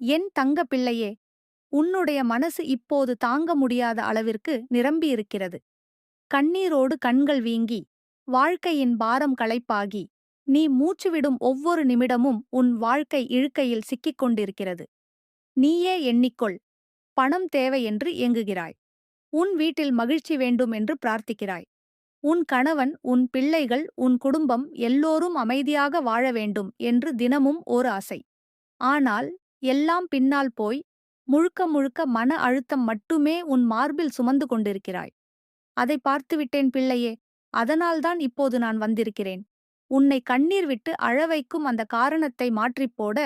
என் தங்க பிள்ளையே உன்னுடைய மனசு இப்போது தாங்க முடியாத அளவிற்கு நிரம்பியிருக்கிறது கண்ணீரோடு கண்கள் வீங்கி வாழ்க்கையின் பாரம் களைப்பாகி நீ மூச்சுவிடும் ஒவ்வொரு நிமிடமும் உன் வாழ்க்கை இழுக்கையில் சிக்கிக் கொண்டிருக்கிறது. நீயே எண்ணிக்கொள் பணம் தேவை என்று இயங்குகிறாய் உன் வீட்டில் மகிழ்ச்சி வேண்டும் என்று பிரார்த்திக்கிறாய். உன் கணவன் உன் பிள்ளைகள் உன் குடும்பம் எல்லோரும் அமைதியாக வாழ வேண்டும் என்று தினமும் ஓர் ஆசை. ஆனால் எல்லாம் பின்னால் போய் முழுக்க முழுக்க மன அழுத்தம் மட்டுமே உன் மார்பில் சுமந்து கொண்டிருக்கிறாய். அதை பார்த்துவிட்டேன் பிள்ளையே அதனால்தான் இப்போது நான் வந்திருக்கிறேன். உன்னை கண்ணீர் விட்டு அழவைக்கும் அந்த காரணத்தை மாற்றிப்போட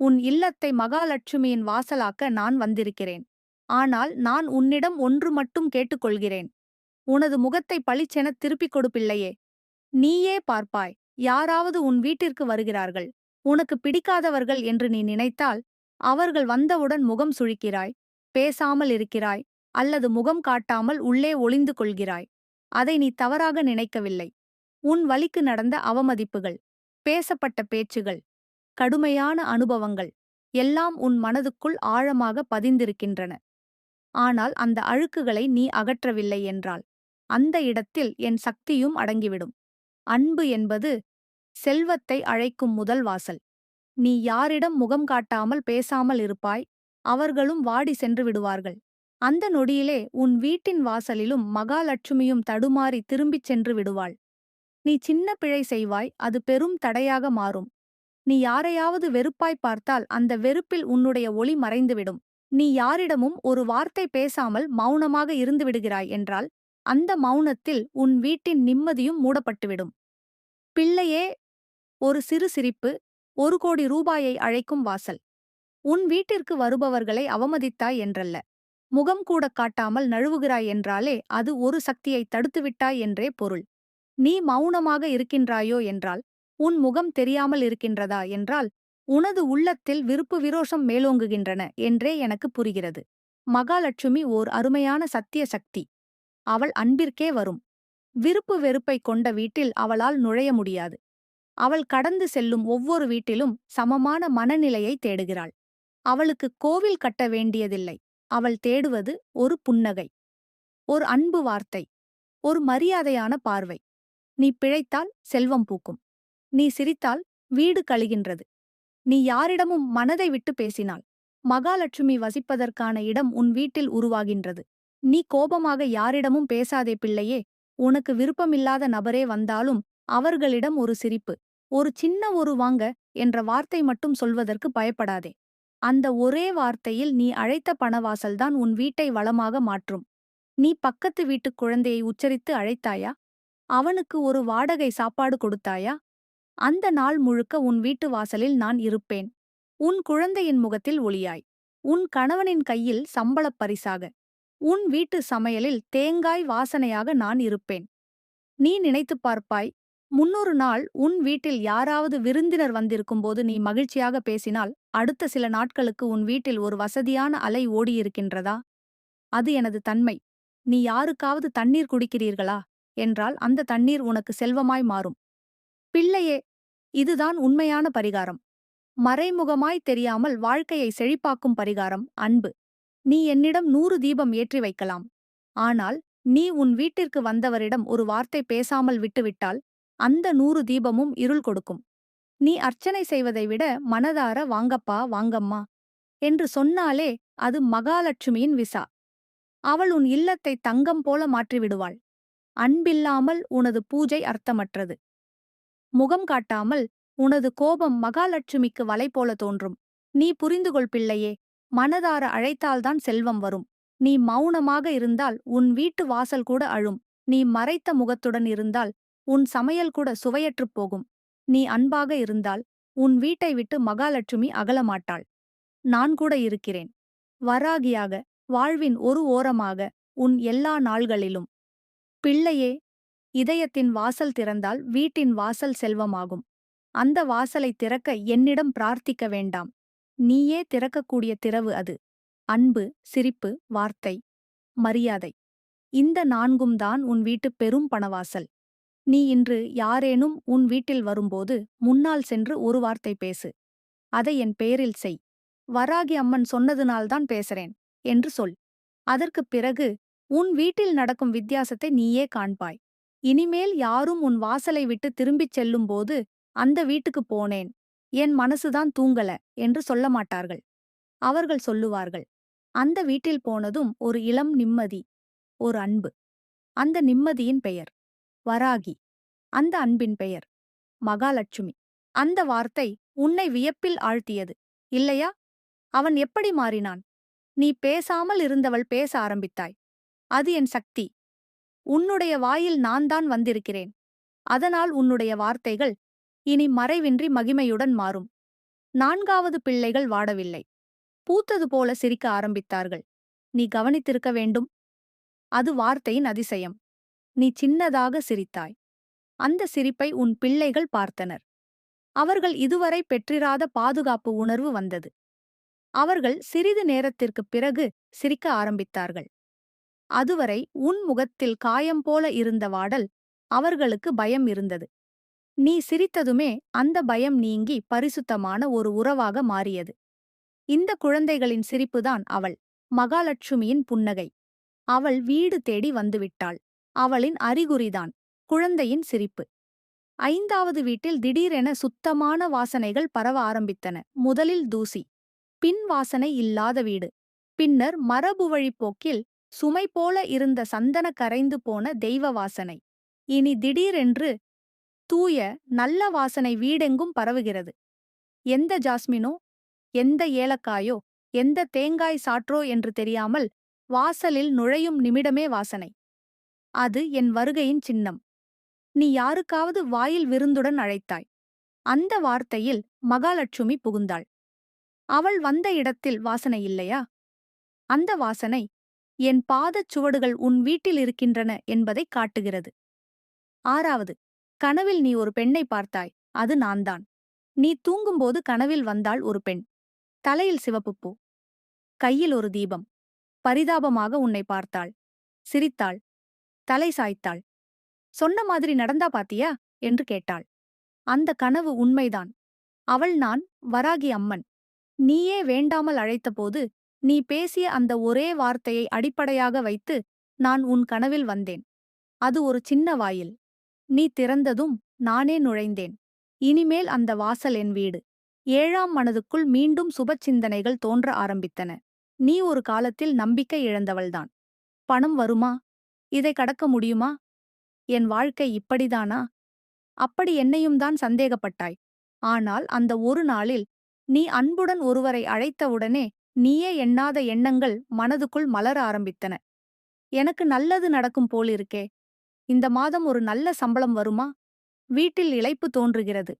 உன் இல்லத்தை மகாலட்சுமியின் வாசலாக்க நான் வந்திருக்கிறேன். ஆனால் நான் உன்னிடம் ஒன்று மட்டும் கேட்டுக்கொள்கிறேன். உனது முகத்தை பளிச்சென திருப்பிக் கொடுப்பில்லையே நீயே பார்ப்பாய் யாராவது உன் வீட்டிற்கு வருகிறார்கள். உனக்கு பிடிக்காதவர்கள் என்று நீ நினைத்தால் அவர்கள் வந்தவுடன் முகம் சுழிக்கிறாய் பேசாமல் இருக்கிறாய் அல்லது முகம் காட்டாமல் உள்ளே ஒளிந்து கொள்கிறாய். அதை நீ தவறாக நினைக்கவில்லை. உன் வழிக்கு நடந்த அவமதிப்புகள் பேசப்பட்ட பேச்சுகள் கடுமையான அனுபவங்கள் எல்லாம் உன் மனதுக்குள் ஆழமாக பதிந்திருக்கின்றன. ஆனால் அந்த அழுக்குகளை நீ அகற்றவில்லை என்றால் அந்த இடத்தில் என் சக்தியும் அடங்கிவிடும். அன்பு என்பது செல்வத்தை அழைக்கும் முதல் வாசல். நீ யாரிடம் முகம் காட்டாமல் பேசாமல் இருப்பாய் அவர்களும் வாடி சென்று விடுவார்கள். அந்த நொடியிலே உன் வீட்டின் வாசலிலும் மகாலட்சுமியும் தடுமாறி திரும்பிச் சென்று விடுவாள். நீ சின்ன பிழை செய்வாய் அது பெரும் தடையாக மாறும். நீ யாரையாவது வெறுப்பாய் பார்த்தால் அந்த வெறுப்பில் உன்னுடைய ஒளி மறைந்துவிடும். நீ யாரிடமும் ஒரு வார்த்தை பேசாமல் மௌனமாக இருந்து விடுகிறாய் என்றால் அந்த மௌனத்தில் உன் வீட்டின் நிம்மதியும் மூடப்பட்டுவிடும். பிள்ளையே ஒரு சிறு சிரிப்பு ஒரு கோடி ரூபாயை அழைக்கும் வாசல். உன் வீட்டிற்கு வருபவர்களை அவமதித்தாய் என்றல்ல. முகம் கூட காட்டாமல் நழுவுகிறாய் என்றாலே அது ஒரு சக்தியை தடுத்துவிட்டாய் என்றே பொருள். நீ மௌனமாக இருக்கின்றாயோ என்றால் உன் முகம் தெரியாமல் இருக்கின்றதா என்றால் உனது உள்ளத்தில் விருப்பு விரோஷம் மேலோங்குகின்றன என்றே எனக்கு புரிகிறது. மகாலட்சுமி ஓர் அருமையான சத்திய சக்தி. அவள் அன்பிற்கே வரும். விருப்பு வெறுப்பை கொண்ட வீட்டில் அவளால் நுழைய முடியாது. அவள் கடந்து செல்லும் ஒவ்வொரு வீட்டிலும் சமமான மனநிலையை தேடுகிறாள். அவளுக்கு கோவில் கட்ட வேண்டியதில்லை. அவள் தேடுவது ஒரு புன்னகை ஒரு அன்பு வார்த்தை ஒரு மரியாதையான பார்வை. நீ பிழைத்தால் செல்வம் பூக்கும். நீ சிரித்தால் வீடு கழிகின்றது. நீ யாரிடமும் மனதை விட்டு பேசினாள் மகாலட்சுமி வசிப்பதற்கான இடம் உன் வீட்டில் உருவாகின்றது. நீ கோபமாக யாரிடமும் பேசாதே பிள்ளையே. உனக்கு விருப்பமில்லாத நபரே வந்தாலும் அவர்களிடம் ஒரு சிரிப்பு. ஒரு சின்ன ஒரு வாங்க என்ற வார்த்தை மட்டும் சொல்வதற்கு பயப்படாதே. அந்த ஒரே வார்த்தையில் நீ அழைத்த பணவாசல்தான் உன் வீட்டை வளமாக மாற்றும். நீ பக்கத்து வீட்டுக் குழந்தையை உச்சரித்து அழைத்தாயா? அவனுக்கு ஒரு வாடகை சாப்பாடு கொடுத்தாயா? அந்த நாள் முழுக்க உன் வீட்டு வாசலில் நான் இருப்பேன். உன் குழந்தையின் முகத்தில் ஒளியாய். உன் கணவனின் கையில் சம்பளப் பரிசாக. உன் வீட்டு சமையலில் தேங்காய் வாசனையாக நான் இருப்பேன். நீ நினைத்துப் பார்ப்பாய் முன்னொரு நாள் உன் வீட்டில் யாராவது விருந்தினர் வந்திருக்கும்போது நீ மகிழ்ச்சியாக பேசினால் அடுத்த சில நாட்களுக்கு உன் வீட்டில் ஒரு வசதியான அலை ஓடியிருக்கின்றதா? அது எனது தன்மை. நீ யாருக்காவது தண்ணீர் குடிக்கிறீர்களா? என்றால் அந்த தண்ணீர் உனக்கு செல்வமாய் மாறும். பிள்ளையே இதுதான் உண்மையான பரிகாரம். மறைமுகமாய் தெரியாமல் வாழ்க்கையை செழிப்பாக்கும் பரிகாரம் அன்பு. நீ என்னிடம் நூறு தீபம் ஏற்றி வைக்கலாம். ஆனால் நீ உன் வீட்டிற்கு வந்தவரிடம் ஒரு வார்த்தை பேசாமல் விட்டுவிட்டால் அந்த நூறு தீபமும் இருள் கொடுக்கும். நீ அர்ச்சனை செய்வதை விட மனதார வாங்கப்பா வாங்கம்மா என்று சொன்னாலே அது மகாலட்சுமியின் விசா. அவள் உன் இல்லத்தை தங்கம் போல மாற்றிவிடுவாள். அன்பில்லாமல் உனது பூஜை அர்த்தமற்றது. முகம் காட்டாமல் உனது கோபம் மகாலட்சுமிக்கு வலை போல தோன்றும். நீ புரிந்துகொள் பிள்ளையே மனதார அழைத்தால்தான் செல்வம் வரும். நீ மௌனமாக இருந்தால் உன் வீட்டு வாசல் கூட அழும். நீ மறைத்த முகத்துடன் இருந்தால் உன் சமையல் கூட சுவையற்றுப் போகும். நீ அன்பாக இருந்தால் உன் வீட்டை விட்டு மகாலட்சுமி அகலமாட்டாள். நான் கூட இருக்கிறேன். வராகியாக வாழ்வின் ஒரு ஓரமாக உன் எல்லா நாள்களிலும். பிள்ளையே இதயத்தின் வாசல் திறந்தால் வீட்டின் வாசல் செல்வமாகும். அந்த வாசலை திறக்க என்னிடம் பிரார்த்திக்க வேண்டாம். நீயே திறக்கக்கூடிய திறவு அது. அன்பு சிரிப்பு வார்த்தை மரியாதை. இந்த நான்கும் தான் உன் வீட்டு பெரும் பணவாசல். நீ இன்று யாரேனும் உன் வீட்டில் வரும்போது முன்னால் சென்று ஒரு வார்த்தை பேசு. அதை என் பெயரில் செய். வராகி அம்மன் சொன்னதுனால்தான் பேசுறேன் என்று சொல். அதற்குப் பிறகு உன் வீட்டில் நடக்கும் வித்தியாசத்தை நீயே காண்பாய். இனிமேல் யாரும் உன் வாசலை விட்டு திரும்பிச் செல்லும்போது அந்த வீட்டுக்குப் போனேன். என் மனசுதான் தூங்கல என்று சொல்ல மாட்டார்கள். அவர்கள் சொல்லுவார்கள் அந்த வீட்டில் போனதும் ஒரு இளம் நிம்மதி ஒரு அன்பு. அந்த நிம்மதியின் பெயர். வராகி. அந்த அன்பின் பெயர். மகாலட்சுமி. அந்த வார்த்தை உன்னை வியப்பில் ஆழ்த்தியது. இல்லையா? அவன் எப்படி மாறினான்? நீ பேசாமல் இருந்தவள் பேச ஆரம்பித்தாய். அது என் சக்தி. உன்னுடைய வாயில் நான் தான் வந்திருக்கிறேன். அதனால் உன்னுடைய வார்த்தைகள் இனி மறைவின்றி மகிமையுடன் மாறும். நான்காவது பிள்ளைகள் வாடவில்லை. பூத்தது போல சிரிக்க ஆரம்பித்தார்கள். நீ கவனித்திருக்க வேண்டும். அது வார்த்தையின் அதிசயம். நீ சின்னதாக சிரித்தாய். அந்த சிரிப்பை உன் பிள்ளைகள் பார்த்தனர். அவர்கள் இதுவரை பெற்றிராத பாதுகாப்பு உணர்வு வந்தது. அவர்கள் சிறிது நேரத்திற்குப் பிறகு சிரிக்க ஆரம்பித்தார்கள். அதுவரை உன் முகத்தில் காயம் போல இருந்த வாடல் அவர்களுக்கு பயம் இருந்தது. நீ சிரித்ததுமே அந்த பயம் நீங்கி பரிசுத்தமான ஒரு உறவாக மாறியது. இந்த குழந்தைகளின் சிரிப்புதான் அவள் மகாலட்சுமியின் புன்னகை. அவள் வீடு தேடி வந்துவிட்டாள் அவளின் அறிகுறிதான் குழந்தையின் சிரிப்பு. ஐந்தாவது வீட்டில் திடீரென சுத்தமான வாசனைகள் பரவ ஆரம்பித்தன. முதலில் தூசி பின் வாசனை இல்லாத வீடு. பின்னர் மரபுவழிப் போக்கில் சுமை போல இருந்த சந்தன கரைந்து போன தெய்வ வாசனை. இனி திடீரென்று தூய நல்ல வாசனை வீடெங்கும் பரவுகிறது. எந்த ஜாஸ்மினோ எந்த ஏலக்காயோ எந்த தேங்காய் சாற்றோ என்று தெரியாமல் வாசலில் நுழையும் நிமிடமே வாசனை. அது என் வருகையின் சின்னம். நீ யாருக்காவது வாயில் விருந்துடன் அழைத்தாய். அந்த வார்த்தையில் மகாலட்சுமி புகுந்தாள். அவள் வந்த இடத்தில் வாசனை இல்லையா? அந்த வாசனை என் பாதச் சுவடுகள் உன் வீட்டில் இருக்கின்றன என்பதை காட்டுகிறது. ஆறாவது கனவில் நீ ஒரு பெண்ணை பார்த்தாய். அது நான்தான். நீ தூங்கும்போது கனவில் வந்தாள் ஒரு பெண். தலையில் சிவப்பு பூ. கையில் ஒரு தீபம். பரிதாபமாக உன்னை பார்த்தாள். சிரித்தாள். தலை சாய்த்தாள். சொன்ன மாதிரி நடந்தா பாத்தியா? என்று கேட்டாள். அந்த கனவு உண்மைதான். அவள் நான் வராகி அம்மன். நீயே வேண்டாமல் அழைத்தபோது நீ பேசிய அந்த ஒரே வார்த்தையை அடிப்படையாக வைத்து நான் உன் கனவில் வந்தேன். அது ஒரு சின்ன வாயில். நீ திறந்ததும் நானே நுழைந்தேன். இனிமேல் அந்த வாசல் என் வீடு. ஏழாம் மனதுக்குள் மீண்டும் சுப சிந்தனைகள் தோன்ற ஆரம்பித்தன. நீ ஒரு காலத்தில் நம்பிக்கை இழந்தவள்தான். பணம் வருமா? இதை கடக்க முடியுமா? என் வாழ்க்கை இப்படிதானா? அப்படி என்னையும் தான் சந்தேகப்பட்டாய். ஆனால் அந்த ஒரு நாளில் நீ அன்புடன் ஒருவரை அழைத்தவுடனே நீயே எண்ணாத எண்ணங்கள் மனதுக்குள் மலர ஆரம்பித்தன. எனக்கு நல்லது நடக்கும் போலிருக்கே இந்த மாதம் ஒரு நல்ல சம்பளம் வருமா? வீட்டில் இழைப்பு தோன்றுகிறது.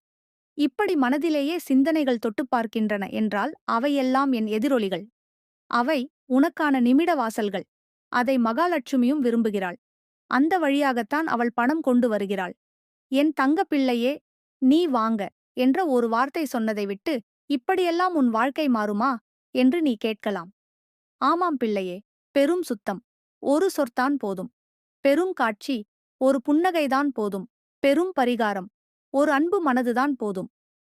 இப்படி மனதிலேயே சிந்தனைகள் தொட்டு பார்க்கின்றன என்றால் அவையெல்லாம் என் எதிரொலிகள். அவை உனக்கான நிமிட வாசல்கள். அதை மகாலட்சுமியும் விரும்புகிறாள். அந்த வழியாகத்தான் அவள் பணம் கொண்டு வருகிறாள். என் தங்க பிள்ளையே நீ வாங்க என்ற ஒரு வார்த்தை சொன்னதை விட்டு இப்படியெல்லாம் உன் வாழ்க்கை மாறுமா? என்று நீ கேட்கலாம். ஆமாம் பிள்ளையே பெரும் சுத்தம். ஒரு சொற்தான் போதும். பெரும் காட்சி. ஒரு புன்னகைதான் போதும். பெரும் பரிகாரம். ஒரு அன்பு மனதுதான் போதும்.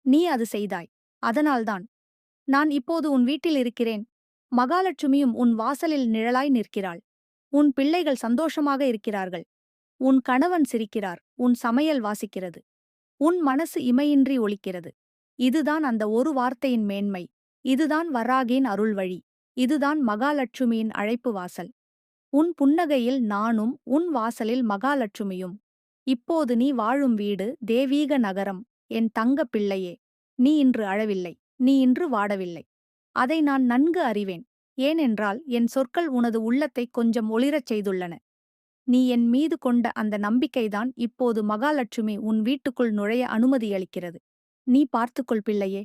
நீ அது செய்தாய். அதனால்தான். நான் இப்போது உன் வீட்டில் இருக்கிறேன். மகாலட்சுமியும் உன் வாசலில் நிழலாய் நிற்கிறாள். உன் பிள்ளைகள் சந்தோஷமாக இருக்கிறார்கள். உன் கணவன் சிரிக்கிறார். உன் சமையல் வாசிக்கிறது. உன் மனசு இமையின்றி ஒழிக்கிறது இதுதான் அந்த ஒரு வார்த்தையின் மேன்மை. இதுதான் வராகின் அருள்வழி. இதுதான் மகாலட்சுமியின் அழைப்பு வாசல். உன் புன்னகையில் நானும் உன் வாசலில் மகாலட்சுமியும். இப்போது நீ வாழும் வீடு தேவீக நகரம். என் தங்க பிள்ளையே. நீ இன்று அழவில்லை. நீ இன்று வாடவில்லை. அதை நான் நன்கு அறிவேன். ஏனென்றால் என் சொற்கள் உனது உள்ளத்தை கொஞ்சம் ஒளிரச் செய்துள்ளன. நீ என் மீது கொண்ட அந்த நம்பிக்கைதான் இப்போது மகாலட்சுமி உன் வீட்டுக்குள் நுழைய அனுமதியளிக்கிறது நீ பார்த்துக்கொள் பிள்ளையே.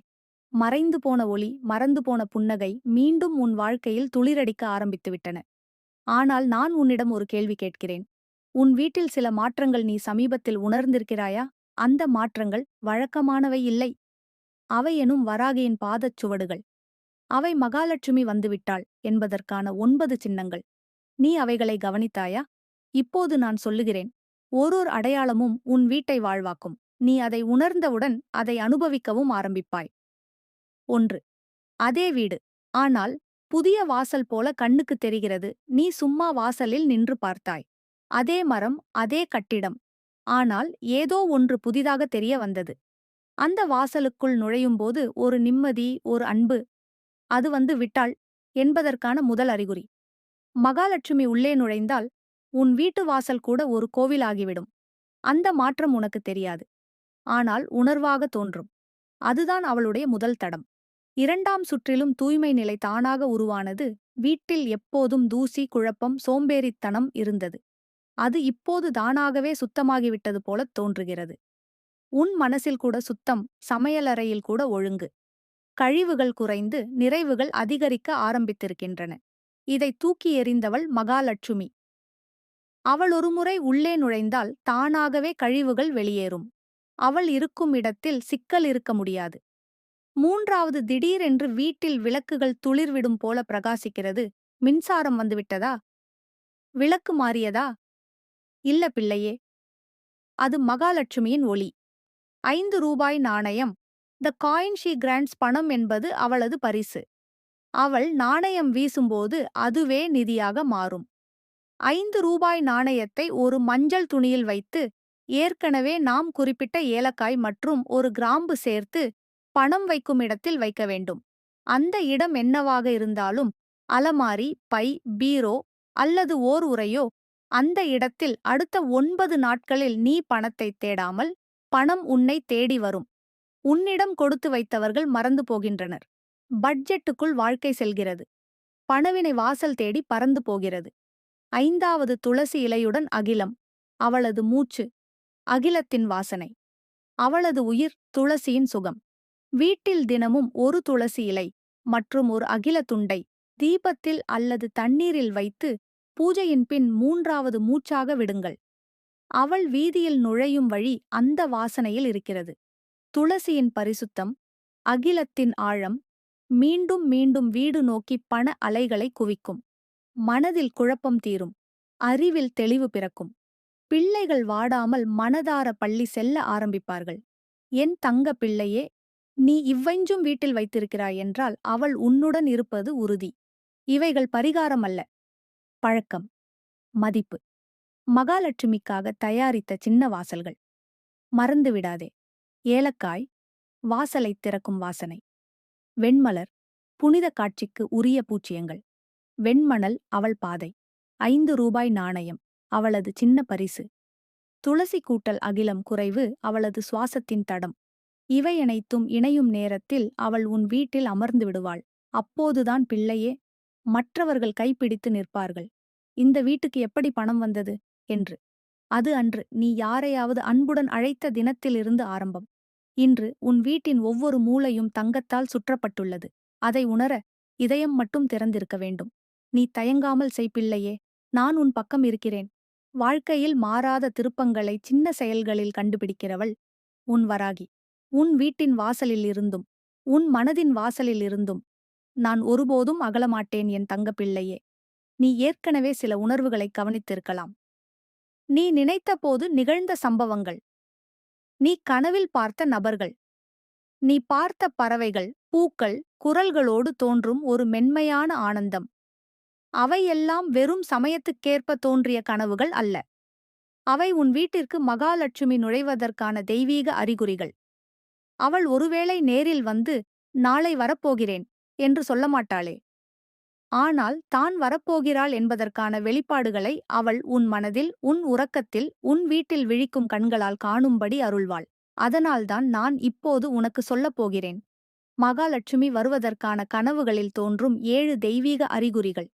மறைந்து போன ஒளி மறந்து போன புன்னகை மீண்டும் உன் வாழ்க்கையில் துளிரடிக்க ஆரம்பித்துவிட்டன ஆனால் நான் உன்னிடம் ஒரு கேள்வி கேட்கிறேன். உன் வீட்டில் சில மாற்றங்கள் நீ சமீபத்தில் உணர்ந்திருக்கிறாயா? அந்த மாற்றங்கள் வழக்கமானவை இல்லை. அவை எனும் வராகியின் பாதச் சுவடுகள். அவை மகாலட்சுமி வந்துவிட்டாள் என்பதற்கான ஒன்பது சின்னங்கள். நீ அவைகளை கவனித்தாயா? இப்போது நான் சொல்லுகிறேன். ஓரோர் அடையாளமும் உன் வீட்டை வாழ்வாக்கும். நீ அதை உணர்ந்தவுடன் அதை அனுபவிக்கவும் ஆரம்பிப்பாய். ஒன்று. அதே வீடு. ஆனால் புதிய வாசல் போல கண்ணுக்கு தெரிகிறது. நீ சும்மா வாசலில் நின்று பார்த்தாய். அதே மரம் அதே கட்டிடம். ஆனால் ஏதோ ஒன்று புதிதாக தெரிய வந்தது. அந்த வாசலுக்குள் நுழையும்போது ஒரு நிம்மதி ஒரு அன்பு அது வந்து விட்டாள் என்பதற்கான முதல் அறிகுறி. மகாலட்சுமி உள்ளே நுழைந்தால் உன் வீட்டு வாசல் கூட ஒரு கோவிலாகிவிடும். அந்த மாற்றம் உனக்கு தெரியாது. ஆனால் உணர்வாக தோன்றும். அதுதான் அவளுடைய முதல் தடம். இரண்டாம் சுற்றிலும் தூய்மை நிலை தானாக உருவானது வீட்டில் எப்போதும் தூசி குழப்பம் சோம்பேறித்தனம் இருந்தது. அது இப்போது தானாகவே சுத்தமாகிவிட்டது போலத் தோன்றுகிறது. உன் மனசில் கூட சுத்தம் சமையலறையில் கூட ஒழுங்கு. கழிவுகள் குறைந்து நிறைவுகள் அதிகரிக்க ஆரம்பித்திருக்கின்றன. இதை தூக்கி எறிந்தவள் மகாலட்சுமி. அவள் ஒருமுறை உள்ளே நுழைந்தால் தானாகவே கழிவுகள் வெளியேறும். அவள் இருக்கும் இடத்தில் சிக்கல் இருக்க முடியாது. மூன்றாவது திடீரென்று வீட்டில் விளக்குகள் துளிர்விடும் போல பிரகாசிக்கிறது. மின்சாரம் வந்துவிட்டதா? விளக்கு மாறியதா? இல்ல பிள்ளையே. அது மகாலட்சுமியின் ஒளி ஐந்து ரூபாய் நாணயம். த காயின் ஷீ கிராண்ட்ஸ் பணம் என்பது அவளது பரிசு. அவள் நாணயம் வீசும்போது அதுவே நிதியாக மாறும். ஐந்து ரூபாய் நாணயத்தை ஒரு மஞ்சள் துணியில் வைத்து ஏற்கனவே நாம் குறிப்பிட்ட ஏலக்காய் மற்றும் ஒரு கிராம்பு சேர்த்து பணம் வைக்கும் இடத்தில் வைக்க வேண்டும். அந்த இடம் என்னவாக இருந்தாலும் அலமாரி பை பீரோ அல்லது ஓர் உரையோ அந்த இடத்தில் அடுத்த ஒன்பது நாட்களில் நீ பணத்தை தேடாமல் பணம் உன்னை தேடி வரும். உன்னிடம் கொடுத்து வைத்தவர்கள் மறந்து போகின்றனர். பட்ஜெட்டுக்குள் வாழ்க்கை செல்கிறது. பணவினை வாசல் தேடி பறந்து போகிறது. ஐந்தாவது துளசி இலையுடன் அகிலம் அவளது மூச்சு அகிலத்தின் வாசனை அவளது உயிர் துளசியின் சுகம். வீட்டில் தினமும் ஒரு துளசி இலை மற்றும் ஒரு அகில துண்டை தீபத்தில் அல்லது தண்ணீரில் வைத்து பூஜையின் பின் மூன்றாவது மூச்சாக விடுங்கள். அவள் வீதியில் நுழையும் வழி அந்த வாசனையில் இருக்கிறது. துளசியின் பரிசுத்தம் அகிலத்தின் ஆழம் மீண்டும் மீண்டும் வீடு நோக்கி பண அலைகளை குவிக்கும். மனதில் குழப்பம் தீரும் அறிவில் தெளிவு பிறக்கும். பிள்ளைகள் வாடாமல் மனதார பள்ளி செல்ல ஆரம்பிப்பார்கள். என் தங்க பிள்ளையே நீ இவ்வெஞ்சும் வீட்டில் வைத்திருக்கிறாய் என்றால் அவள் உன்னுடன் இருப்பது உறுதி. இவைகள் பரிகாரம் அல்ல. பழக்கம் மதிப்பு மகாலட்சுமிக்காக தயாரித்த சின்ன வாசல்கள். மறந்து விடாதே ஏலக்காய் வாசலை திறக்கும் வாசனை. வெண்மலர் புனித காட்சிக்கு உரிய பூச்சியங்கள். வெண்மணல் அவள் பாதை. ஐந்து ரூபாய் நாணயம் அவளது சின்ன பரிசு. துளசி கூட்டல் அகிலம் குறைவு அவளது சுவாசத்தின் தடம். இவை அனைத்தும் இணையும் நேரத்தில் அவள் உன் வீட்டில் அமர்ந்து விடுவாள். அப்போதுதான் பிள்ளையே மற்றவர்கள் கைப்பிடித்து நிற்பார்கள். இந்த வீட்டுக்கு எப்படி பணம் வந்தது? என்று. அது அன்று நீ யாரையாவது அன்புடன் அழைத்த தினத்திலிருந்து ஆரம்பம். இன்று உன் வீட்டின் ஒவ்வொரு மூலையும் தங்கத்தால் சுற்றப்பட்டுள்ளது. அதை உணர இதயம் மட்டும் திறந்திருக்க வேண்டும். நீ தயங்காமல் செய் பிள்ளையே நான் உன் பக்கம் இருக்கிறேன். வாழ்க்கையில் மாறாத திருப்பங்களை சின்ன செயல்களில் கண்டுபிடிக்கிறவள் உன் வராகி. உன் வீட்டின் வாசலில் இருந்தும் உன் மனதின் வாசலில் இருந்தும் நான் ஒருபோதும் அகலமாட்டேன் என் தங்கப்பிள்ளையே நீ ஏற்கனவே சில உணர்வுகளை கவனித்திருக்கலாம். நீ நினைத்தபோது நிகழ்ந்த சம்பவங்கள் நீ கனவில் பார்த்த நபர்கள். நீ பார்த்த பறவைகள் பூக்கள் குரல்களோடு தோன்றும் ஒரு மென்மையான ஆனந்தம். அவையெல்லாம் வெறும் சமயத்துக்கேற்ப தோன்றிய கனவுகள் அல்ல. அவை உன் வீட்டிற்கு மகாலட்சுமி நுழைவதற்கான தெய்வீக அறிகுறிகள். அவள் ஒருவேளை நேரில் வந்து நாளை வரப்போகிறேன் என்று சொல்ல மாட்டாளே. ஆனால் தான் வரப்போகிறாள் என்பதற்கான வெளிப்பாடுகளை அவள் உன் மனதில் உன் உறக்கத்தில் உன் வீட்டில் விழிக்கும் கண்களால் காணும்படி அருள்வாள். அதனால்தான் நான் இப்போது உனக்கு சொல்லப் போகிறேன். மகாலட்சுமி வருவதற்கான கனவுகளில் தோன்றும் ஏழு தெய்வீக அறிகுறிகள்.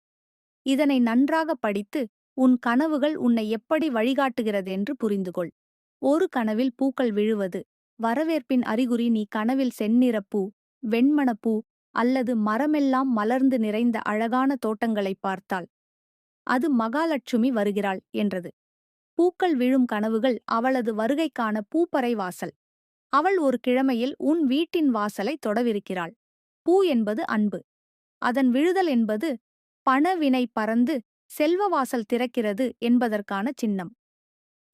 இதனை நன்றாக படித்து உன் கனவுகள் உன்னை எப்படி வழிகாட்டுகிறதென்று புரிந்துகொள். ஒரு கனவில் பூக்கள் விழுவது. வரவேற்பின் அறிகுறி நீ கனவில் செந்நிறப்பூ வெண்மணப்பூ அல்லது மரமெல்லாம் மலர்ந்து நிறைந்த அழகான தோட்டங்களைப் பார்த்தாள். அது மகாலட்சுமி வருகிறாள் என்றது. பூக்கள் விழும் கனவுகள் அவளது வருகைக்கான பூப்பறை வாசல். அவள் ஒரு கிழமையில் உன் வீட்டின் வாசலை தொடவிருக்கிறாள். பூ என்பது அன்பு. அதன் விழுதல் என்பது பணவினை பறந்து செல்வ வாசல் திறக்கிறது என்பதற்கான சின்னம்.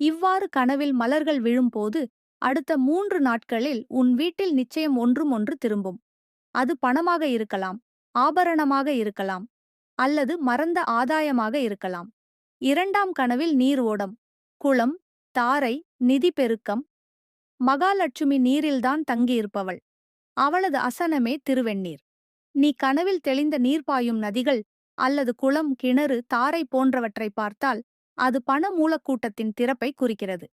இவ்வாறு கனவில் மலர்கள் விழும்போது அடுத்த மூன்று நாட்களில் உன் வீட்டில் நிச்சயம் ஒன்றும் ஒன்று திரும்பும். அது பணமாக இருக்கலாம் ஆபரணமாக இருக்கலாம் அல்லது மறந்த ஆதாயமாக இருக்கலாம். இரண்டாம் கனவில் நீர் ஓடம் குளம் தாரை நிதி பெருக்கம் மகாலட்சுமி நீரில்தான் தங்கியிருப்பவள். அவளது அசனமே திருவெண்ணீர். நீ கனவில் தெளிந்த நீர் பாயும் நதிகள் அல்லது குளம் கிணறு தாரை போன்றவற்றை பார்த்தால் அது பண மூலக்கூட்டத்தின் திறப்பை குறிக்கிறது.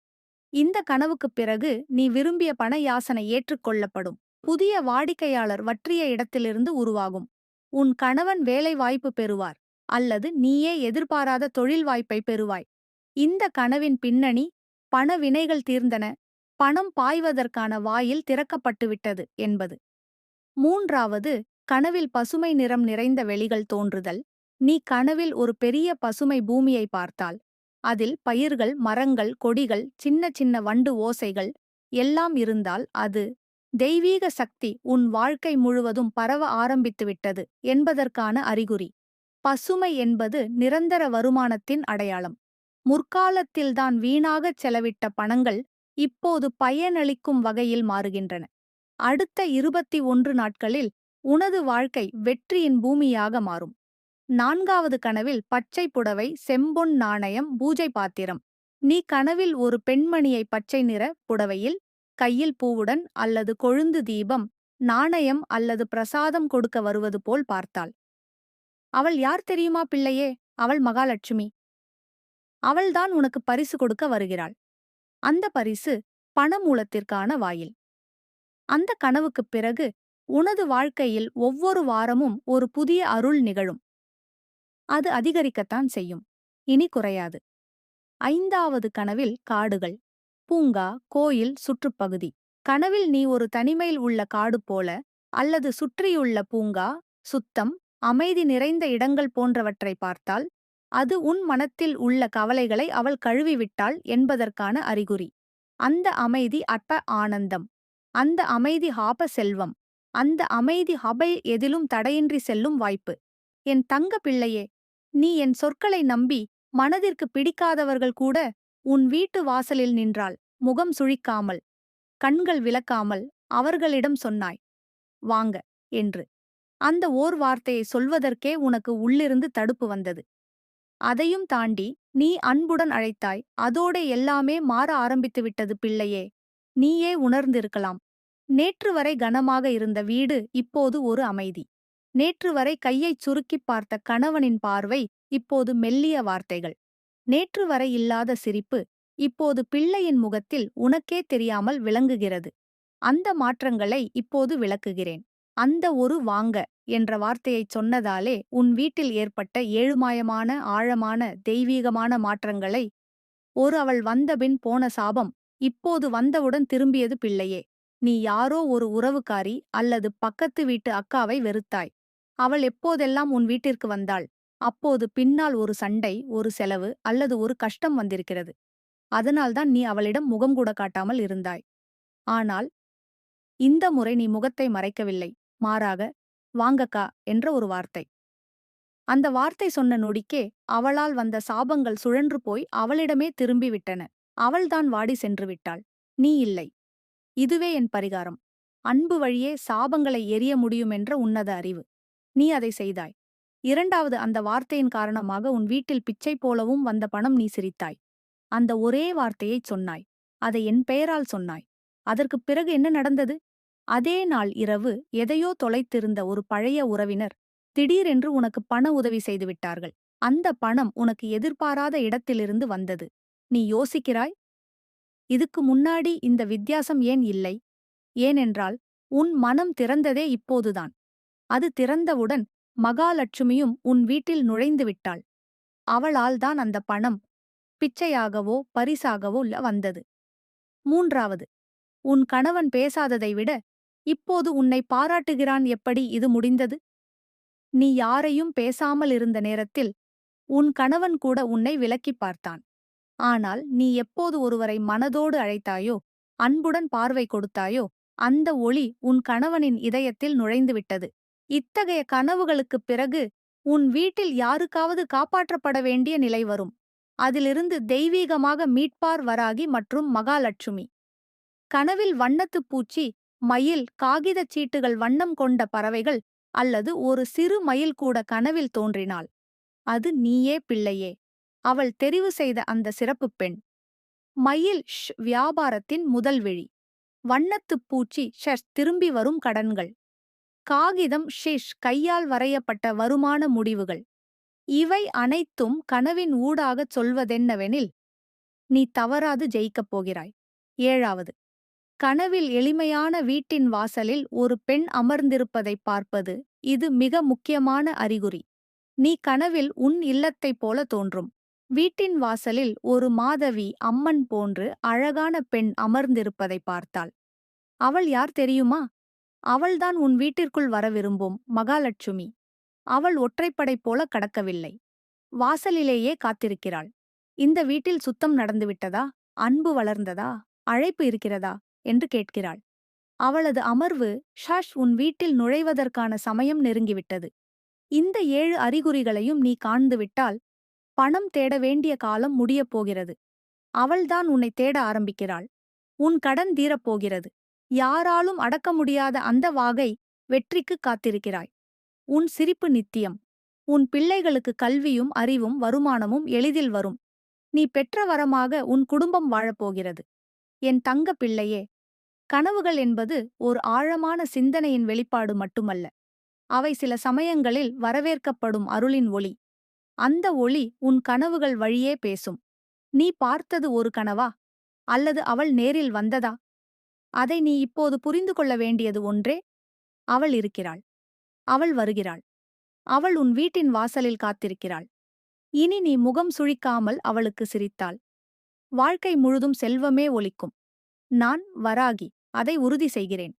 இந்த கனவுக்குப் பிறகு நீ விரும்பிய பண யாசனை ஏற்றுக்கொள்ளப்படும் புதிய வாடிக்கையாளர் வற்றிய இடத்திலிருந்து உருவாகும். உன் கணவன் வேலை வாய்ப்பு பெறுவார் அல்லது நீயே எதிர்பாராத தொழில் வாய்ப்பை பெறுவாய். இந்த கனவின் பின்னணி பண வினைகள் தீர்ந்தன பணம் பாய்வதற்கான வாயில் திறக்கப்பட்டுவிட்டது என்பது. மூன்றாவது கனவில் பசுமை நிறம் நிறைந்த வெளிகள் தோன்றுதல். நீ கனவில் ஒரு பெரிய பசுமை பூமியை பார்த்தால் அதில் பயிர்கள் மரங்கள் கொடிகள் சின்ன சின்ன வண்டு ஓசைகள் எல்லாம் இருந்தால் அது தெய்வீக சக்தி உன் வாழ்க்கை முழுவதும் பரவ ஆரம்பித்துவிட்டது என்பதற்கான அறிகுறி. பசுமை என்பது நிரந்தர வருமானத்தின் அடையாளம். முற்காலத்தில்தான் வீணாகச் செலவிட்ட பணங்கள் இப்போது பயனளிக்கும் வகையில் மாறுகின்றன. அடுத்த இருபத்தி ஒன்று நாட்களில் உனது வாழ்க்கை வெற்றியின் பூமியாக மாறும். நான்காவது கனவில் பச்சை புடவை செம்பொன் நாணயம் பூஜை பாத்திரம். நீ கனவில் ஒரு பெண்மணியை பச்சை நிற புடவையில் கையில் பூவுடன் அல்லது கொழுந்து தீபம் நாணயம் அல்லது பிரசாதம் கொடுக்க வருவது போல் பார்த்தாள். அவள் யார் தெரியுமா பிள்ளையே? அவள் மகாலட்சுமி. அவள்தான் உனக்கு பரிசு கொடுக்க வருகிறாள். அந்த பரிசு பணமூலத்திற்கான வாயில். அந்த கனவுக்குப் பிறகு உனது வாழ்க்கையில் ஒவ்வொரு வாரமும் ஒரு புதிய அருள் நிகழும். அது அதிகரிக்கத்தான் செய்யும். இனி குறையாது. ஐந்தாவது கனவில் காடுகள். பூங்கா கோயில் சுற்றுப்பகுதி. கனவில் நீ ஒரு தனிமையில் உள்ள காடு போல அல்லது சுற்றியுள்ள பூங்கா சுத்தம் அமைதி நிறைந்த இடங்கள் போன்றவற்றை பார்த்தால் அது உன் மனத்தில் உள்ள கவலைகளை அவள் கழுவிவிட்டாள் என்பதற்கான அறிகுறி. அந்த அமைதி அற்ப ஆனந்தம். அந்த அமைதி ஹாப செல்வம். அந்த அமைதி ஹபை எதிலும் தடையின்றி செல்லும் வாய்ப்பு. என் தங்க பிள்ளையே நீ என் சொற்களை நம்பி மனதிற்கு பிடிக்காதவர்கள் கூட உன் வீட்டு வாசலில் நின்றாள். முகம் சுழிக்காமல் கண்கள் விளக்காமல் அவர்களிடம் சொன்னாய் வாங்க என்று. அந்த ஓர் வார்த்தையை சொல்வதற்கே உனக்கு உள்ளிருந்து தடுப்பு வந்தது. அதையும் தாண்டி நீ அன்புடன் அழைத்தாய் அதோட எல்லாமே மாற ஆரம்பித்து விட்டது பிள்ளையே நீயே உணர்ந்திருக்கலாம். நேற்று வரை கனமாக இருந்த வீடு இப்போது ஒரு அமைதி. நேற்று வரை கையைச் சுருக்கிப் பார்த்த கணவனின் பார்வை இப்போது மெல்லிய வார்த்தைகள். நேற்று வரை இல்லாத சிரிப்பு இப்போது பிள்ளையின் முகத்தில் உனக்கே தெரியாமல் விளங்குகிறது. அந்த மாற்றங்களை இப்போது விளக்குகிறேன். அந்த ஒரு வாங்க என்ற வார்த்தையைச் சொன்னதாலே உன் வீட்டில் ஏற்பட்ட ஏழுமாயமான ஆழமான தெய்வீகமான மாற்றங்களை ஒரு அவள் வந்தபின் போன சாபம் இப்போது வந்தவுடன் திரும்பியது பிள்ளையே. நீ யாரோ ஒரு உறவுக்காரி அல்லது பக்கத்து வீட்டு அக்காவை வெறுத்தாய். அவள் எப்போதெல்லாம் உன் வீட்டிற்கு வந்தாள்? அப்போது பின்னால் ஒரு சண்டை ஒரு செலவு அல்லது ஒரு கஷ்டம் வந்திருக்கிறது. அதனால்தான் நீ அவளிடம் முகம் கூட காட்டாமல் இருந்தாய். ஆனால் இந்த முறை நீ முகத்தை மறைக்கவில்லை. மாறாக வாங்கக்கா என்ற ஒரு வார்த்தை. அந்த வார்த்தை சொன்ன நொடிக்கே அவளால் வந்த சாபங்கள் சுழன்று போய் அவளிடமே திரும்பிவிட்டன அவள்தான் வாடி சென்று விட்டாள். நீ இல்லை. இதுவே என் பரிகாரம். அன்பு வழியே சாபங்களை எரிய முடியுமென்ற உன்னத அறிவு. நீ அதை செய்தாய். இரண்டாவது அந்த வார்த்தையின் காரணமாக உன் வீட்டில் பிச்சை போலவும் வந்த பணம் நீ சிரித்தாய். அந்த ஒரே வார்த்தையைச் சொன்னாய். அதை என் பெயரால் சொன்னாய். அதற்குப் பிறகு என்ன நடந்தது? அதே நாள் இரவு எதையோ தொலைத்திருந்த ஒரு பழைய உறவினர் திடீரென்று உனக்கு பண உதவி செய்துவிட்டார்கள் அந்த பணம் உனக்கு எதிர்பாராத இடத்திலிருந்து வந்தது. நீ யோசிக்கிறாய்? இதுக்கு முன்னாடி இந்த வித்தியாசம் ஏன் இல்லை? ஏனென்றால் உன் மனம் திறந்ததே இப்போதுதான். அது திறந்தவுடன் மகாலட்சுமியும் உன் வீட்டில் நுழைந்து விட்டாள். அவளால்தான் அந்த பணம் பிச்சையாகவோ பரிசாகவோ வந்தது. மூன்றாவது உன் கணவன் பேசாததை விட இப்போது உன்னை பாராட்டுகிறான் எப்படி இது முடிந்தது? நீ யாரையும் பேசாமல் இருந்த நேரத்தில் உன் கணவன் கூட உன்னை விலக்கிப் பார்த்தான். ஆனால் நீ எப்போது ஒருவரை மனதோடு அழைத்தாயோ அன்புடன் பார்வை கொடுத்தாயோ அந்த ஒளி உன் கணவனின் இதயத்தில் நுழைந்துவிட்டது இத்தகைய கனவுகளுக்குப் பிறகு உன் வீட்டில் யாருக்காவது காப்பாற்றப்பட வேண்டிய நிலை வரும். அதிலிருந்து தெய்வீகமாக மீட்பார் வராகி மற்றும் மகாலட்சுமி. கனவில் வண்ணத்துப் பூச்சி மயில் காகிதச் சீட்டுகள் வண்ணம் கொண்ட பறவைகள் அல்லது ஒரு சிறு மயில் கூட கனவில் தோன்றினாள். அது நீயே பிள்ளையே. அவள் தெரிவு செய்த அந்த சிறப்புப் பெண். மயில் ஷ் வியாபாரத்தின் முதல் விழி. வண்ணத்துப் பூச்சி ஷஷ் திரும்பி வரும் கடன்கள். காகிதம் ஷிஷ் கையால் வரையப்பட்ட வருமான முடிவுகள். இவை அனைத்தும் கனவின் ஊடாகச் சொல்வதென்னவெனில் நீ தவறாது ஜெயிக்கப் போகிறாய். ஏழாவது கனவில் எளிமையான வீட்டின் வாசலில் ஒரு பெண் அமர்ந்திருப்பதைப் பார்ப்பது இது மிக முக்கியமான அறிகுறி. நீ கனவில் உன் இல்லத்தைப் போல தோன்றும். வீட்டின் வாசலில் ஒரு மாதவி அம்மன் போன்று அழகான பெண் அமர்ந்திருப்பதை பார்த்தாள். அவள் யார் தெரியுமா? அவள்தான் உன் வீட்டிற்குள் வர விரும்பும் மகாலட்சுமி. அவள் ஒற்றைப்படை போல கடக்கவில்லை. வாசலிலேயே காத்திருக்கிறாள். இந்த வீட்டில் சுத்தம் நடந்துவிட்டதா? அன்பு வளர்ந்ததா? அழைப்பு இருக்கிறதா? என்று கேட்கிறாள். அவளது அமர்வு ஷஷ் உன் வீட்டில் நுழைவதற்கான சமயம் நெருங்கிவிட்டது. இந்த ஏழு அறிகுறிகளையும் நீ காண்ந்துவிட்டால் பணம் தேட வேண்டிய காலம் முடியப் போகிறது. அவள்தான் உன்னை தேட ஆரம்பிக்கிறாள். உன் கடன் தீரப்போகிறது யாராலும் அடக்க முடியாத அந்த வாகை வெற்றிக்கு காத்திருக்கிறாய். உன் சிரிப்பு நித்தியம். உன் பிள்ளைகளுக்கு கல்வியும் அறிவும் வருமானமும் எளிதில் வரும். நீ பெற்ற வரமாக உன் குடும்பம் வாழப்போகிறது. என் தங்க பிள்ளையே கனவுகள் என்பது ஓர் ஆழமான சிந்தனையின் வெளிப்பாடு மட்டுமல்ல. அவை சில சமயங்களில் வரவேற்கப்படும் அருளின் ஒளி. அந்த ஒளி உன் கனவுகள் வழியே பேசும். நீ பார்த்தது ஒரு கனவா? அல்லது அவள் நேரில் வந்ததா? அதை நீ இப்போது புரிந்து கொள்ள வேண்டியது ஒன்றே. அவள் இருக்கிறாள். அவள் வருகிறாள். அவள் உன் வீட்டின் வாசலில் காத்திருக்கிறாள். இனி நீ முகம் சுழிக்காமல் அவளுக்கு சிரித்தாள். வாழ்க்கை முழுதும் செல்வமே ஒலிக்கும். நான் வராகி அதை உறுதி செய்கிறேன்.